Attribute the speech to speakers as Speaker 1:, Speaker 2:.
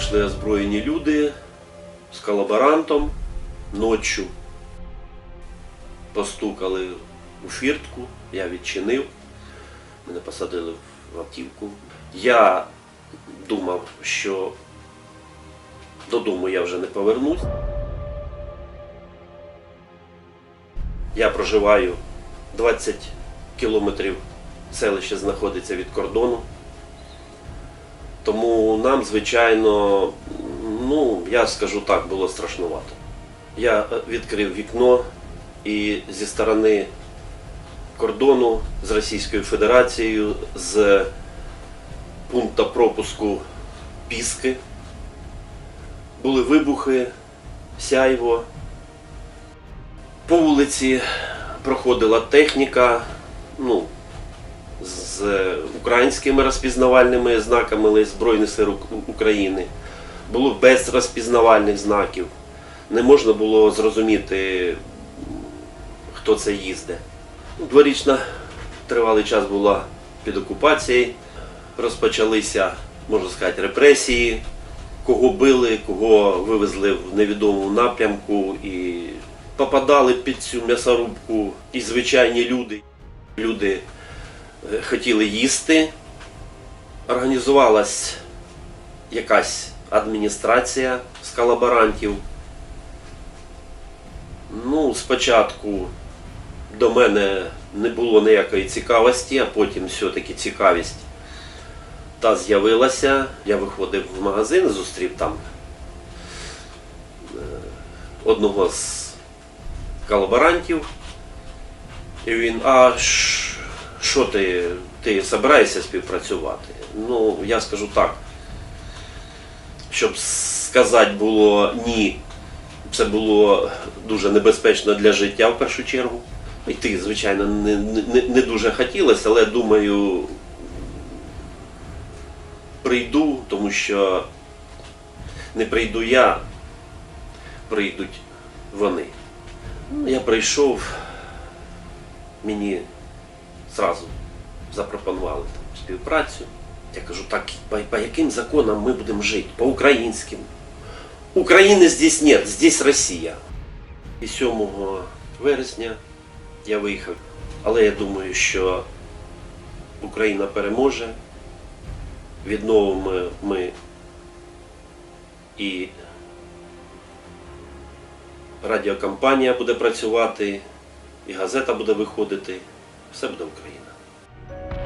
Speaker 1: Прийшли озброєні люди з колаборантом ночі. Постукали у фіртку, я відчинив, мене посадили в автівку. Я думав, що додому я вже не повернусь. Я проживаю 20 кілометрів, селище знаходиться від кордону. Тому нам, звичайно, ну, я скажу так, було страшнувато. Я е, відкрив вікно і зі сторони кордону з Російською Федерацією, з пункту пропуску Піски, були вибухи, сяйво. По вулиці проходила техніка, ну, з українськими розпізнавальними знаками Збройних сил України. Було без розпізнавальних знаків. Не можна було зрозуміти, хто це їздить. Ну, Дворічна тривалий час була під окупацією. Розпочалися, можна сказати, репресії. Кого били, кого вивезли в невідомому напрямку і попадали під цю м'ясорубку і звичайні люди. Люди хотіли їсти. Організувалась якась адміністрація з колаборантів. Ну, спочатку до мене не було ніякої цікавості, а потім все-таки цікавість та з'явилася. Я виходив в магазин, зустрів там е, одного з колаборантів. І він, а ш- що ти, ти збираєшся співпрацювати? Ну, я скажу так. Щоб сказати було ні, це було дуже небезпечно для життя в першу чергу. Йти, звичайно, не, не, не дуже хотілося, але думаю, прийду, тому що не прийду я, прийдуть вони. Ну, я прийшов, мені зразу запропонували там, співпрацю. Я кажу, так, по, по яким законам ми будемо жити? По українським. України здесь нет, здесь Росія. І 7 вересня я виїхав. Але я думаю, що Україна переможе. Відновимо ми і радіокампанія буде працювати, і газета буде виходити. 什么都可以了。